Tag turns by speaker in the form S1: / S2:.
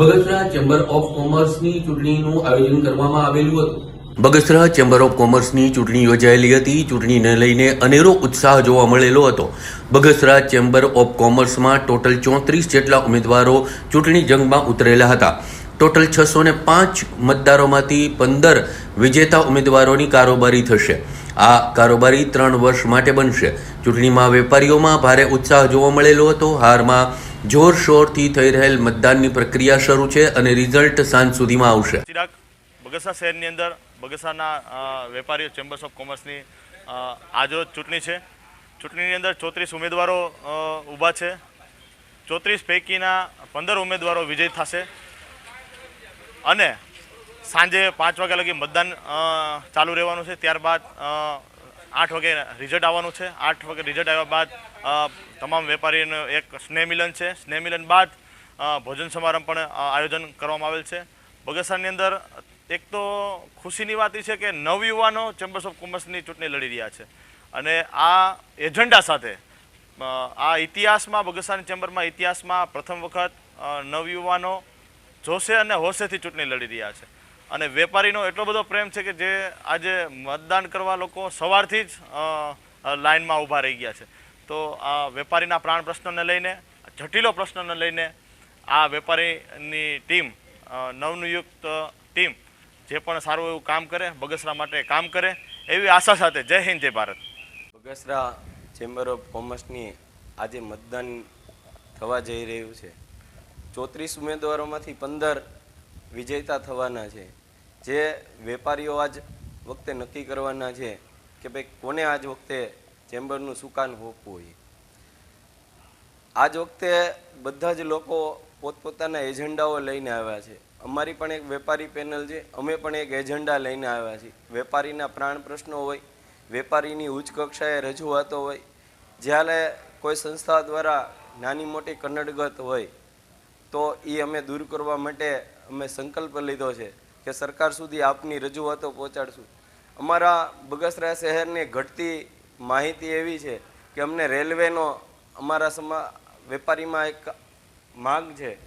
S1: Bagasara chamber of કોમર્સની ચૂંટણીનું આયોજન કરવામાં આવેલું હતું. બગસરા ચેમ્બર ઓફ કોમર્સની ચૂંટણી યોજાયેલી હતી. ચૂંટણીને લઈને અનેરો ઉત્સાહ જોવા મળેલો હતો. બગસરા ચેમ્બર ઓફ કોમર્સમાં ટોટલ ચોત્રીસ જેટલા ઉમેદવારો ચૂંટણી જંગમાં ઉતરેલા હતા. ટોટલ છસો ને પાંચ મતદારોમાંથી પંદર વિજેતા ઉમેદવારોની કારોબારી થશે. આ કારોબારી ત્રણ વર્ષ માટે બનશે. ચૂંટણીમાં વેપારીઓમાં ભારે ઉત્સાહ જોવા મળેલો હતો. હારમાં જોરશોરથી થઈ રહેલ મતદાનની પ્રક્રિયા શરૂ છે અને રિઝલ્ટ સાંજ સુધીમાં આવશે.
S2: ચિરાગ, બગસા શહેરની અંદર બગસાના વેપારીઓ, ચેમ્બર્સ ઓફ કોમર્સની આજરોજ ચૂંટણી છે. ચૂંટણીની અંદર ચોત્રીસ ઉમેદવારો ઊભા છે. ચોત્રીસ પૈકીના પંદર ઉમેદવારો વિજય થશે. અને સાંજે પાંચ વાગ્યા લગી મતદાન ચાલુ રહેવાનું છે. ત્યારબાદ આઠ વાગે રિઝલ્ટ આવવાનું છે. આઠ વાગે રિઝલ્ટ આવ્યા બાદ તમામ વેપારીનું એક સ્નેહ મિલન છે. સ્નેહ મિલન બાદ ભોજન સમારંભ પણ આયોજન કરવામાં આવેલ છે. બગસરાની અંદર એક તો ખુશીની વાત એ છે કે નવયુવાનો ચેમ્બર્સ ઓફ કોમર્સની ચૂંટણી લડી રહ્યા છે. અને આ એજન્ડા સાથે આ ઇતિહાસમાં, બગસરાની ચેમ્બરમાં ઇતિહાસમાં પ્રથમ વખત નવયુવાનો જોશે અને હોશેથી ચૂંટણી લડી રહ્યા છે. અને વેપારીનો એટલો બધો પ્રેમ છે કે જે આજે મતદાન કરવા લોકો સવારથી જ લાઇનમાં ઊભા રહી ગયા છે. તો આ વેપારીના પ્રાણ પ્રશ્નને લઈને, જટિલો પ્રશ્નને લઈને આ વેપારીની ટીમ નવનિયુક્ત ટીમ જે પણ સારું એવું કામ કરે, બગસરા માટે કામ કરે, એવી આશા સાથે જય હિન્દ, જય ભારત.
S3: બગસરા ચેમ્બર ઓફ કોમર્સની આજે મતદાન થવા જઈ રહ્યું છે. ચોત્રીસ ઉમેદવારોમાંથી પંદર વિજેતા થવાના છે. જે વેપારીઓ આજ વખતે નક્કી કરવાના છે કે ભાઈ કોને આજ વખતે ચેમ્બરનું સુકાન હોપવું હોય. આજ વખતે બધા જ લોકો પોતપોતાના એજન્ડાઓ લઈને આવ્યા છે. અમારી પણ એક વેપારી પેનલ છે. અમે પણ એક એજન્ડા લઈને આવ્યા છીએ. વેપારીના પ્રાણ પ્રશ્નો હોય, વેપારીની ઉચ્ચ કક્ષાએ રજૂઆતો હોય, જ્યારે કોઈ સંસ્થા દ્વારા નાની મોટી કન્નડગત હોય, તો એ અમે દૂર કરવા માટે અમે સંકલ્પ લીધો છે. કે સરકાર સુધી આપની રજૂઆતો પહોંચાડશું. અમારા બગસરા શહેરની ઘટતી માહિતી એવી છે કે અમને રેલવેનો અમારા સમા, વેપારીમાં એક માગ છે.